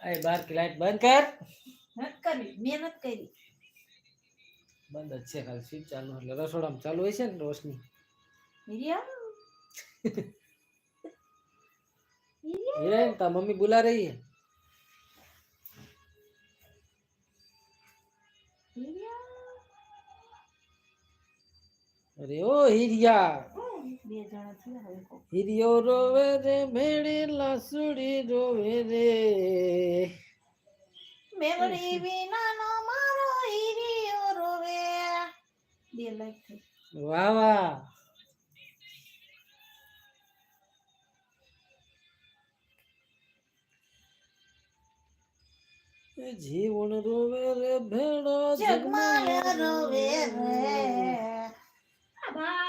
આ બાર की લાઈટ બંધ કર નથી કરી મહેનત કરી બંધ જ છે ખાલી સ્વિચ ચાલુ એટલે રસોડામાં ચાલુ હોય છે ને રોશની હિરિયા હિરિયા હિરેન તા મમ્મી बुला रही है હિરિયા અરે ઓ હિરિયા રોવે રે ભેડે લાસુડી રોવે રે. મેમરી વિના નો મારો હિરિયો રોવે. બે લાઈક થઈ. વાહ વાહ. જીવન રોવે રે ભેડો જગમાલ રોવે રે. આ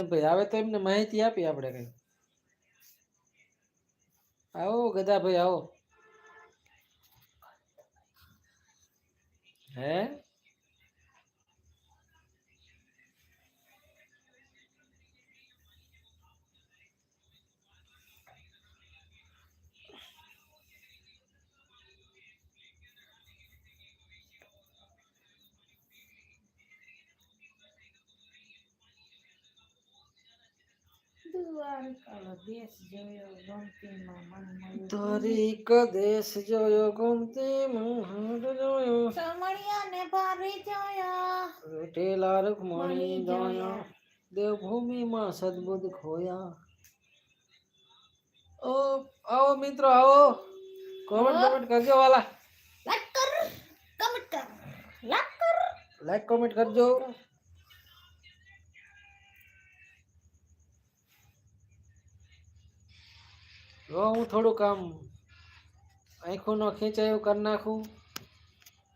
વિરમભાઈ આવે તો એમને માહિતી આપી આપણે કઈ. આવો ગદાભાઈ આવો. હે? દ્વારકાનો દેશ જોયો ગમતીમાં મન મળ્યું તારીક દેશ જોયો ગમતી મહાડ જોયો સમળિયાને ભારી જોયા વેટેલા રૂકમણી જોયા દેવભૂમિમાં સદબુદ્ધ ખોયા ઓ આવો મિત્રો આવો કોમેન્ટ કોમેન્ટ કરજો વાલા લાઈક કર કમેન્ટ કર લાઈક કર લાઈક કોમેન્ટ કરજો જો હું થોડું કામ આંખો નો ખેંચાય એવું કરી નાખું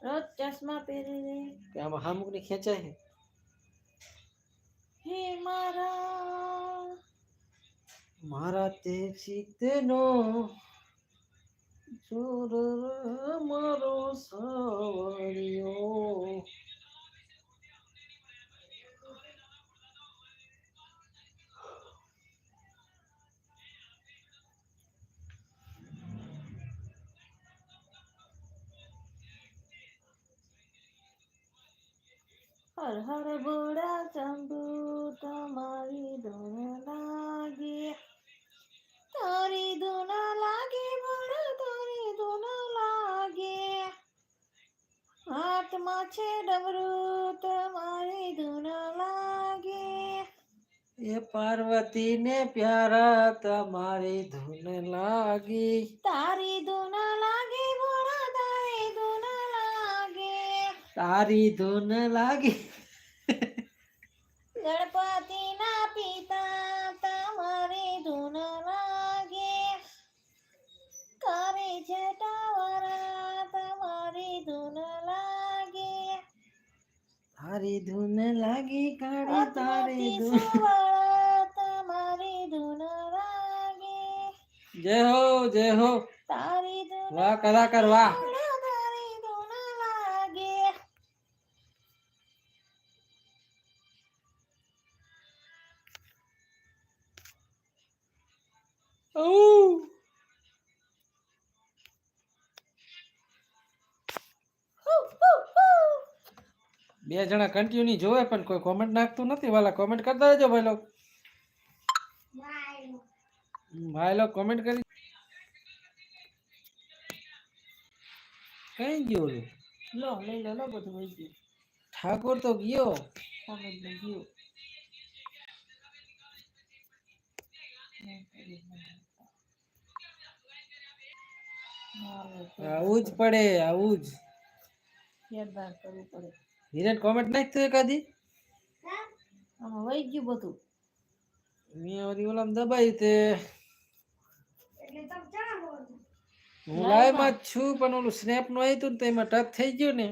રોજ ચશ્મા પહેરી રે કે આમાં હામુક ની ખેંચાય હે મારા મારા તે ચિત્તનો ચોર મારો સાવરિયો હર હર બોડા શંભુ તમારી ધૂન લાગે. તારી ધૂન લાગે બોડા તારી ધૂન લાગે. હાથમાં છે ડમરું તમારી ધૂન લાગે. એ પાર્વતી ને પ્યારા તમારી ધૂન લાગી. તારી ધૂન તારી ધૂન લાગી. ગણપતિના પિતા તમારી ધૂન લાગે. કરે છે ટાવરા તમારી ધૂન લાગે. તારી ધૂન લાગી કાળી તારી ધૂન. તમારી ધૂન લાગે. જય હો જય હો. તારી ધૂન વાહ કલાકાર વાહ. ઔ. હુ, હુ, હુ. બે જણા કન્ટિન્યુ જોવે પણ કોઈ કોમેન્ટ નાખતું નથી વાલા કોમેન્ટ કરતા રહેજો ભાઈ લોક હમ, ભાઈ લોક કોમેન્ટ કરી કઈ ગયો ઓલું? લો લઈ લો લો બધું વહી ગયું ઠાકોર તો ગયો સમજ ગયું આવું જ પડે આવું જ. ફેરદાર કરવું પડે. હિરેન કોમેન્ટ નાખતું એકાદી. આમાં વહી ગયું બધું. મેં વળી ઓલામાં દબાઈ તે. હું લાઈવમાં જ છું પણ ઓલું સ્નેપનું આવ્યું ને તો એમાં ટચ થઈ ગયું ને.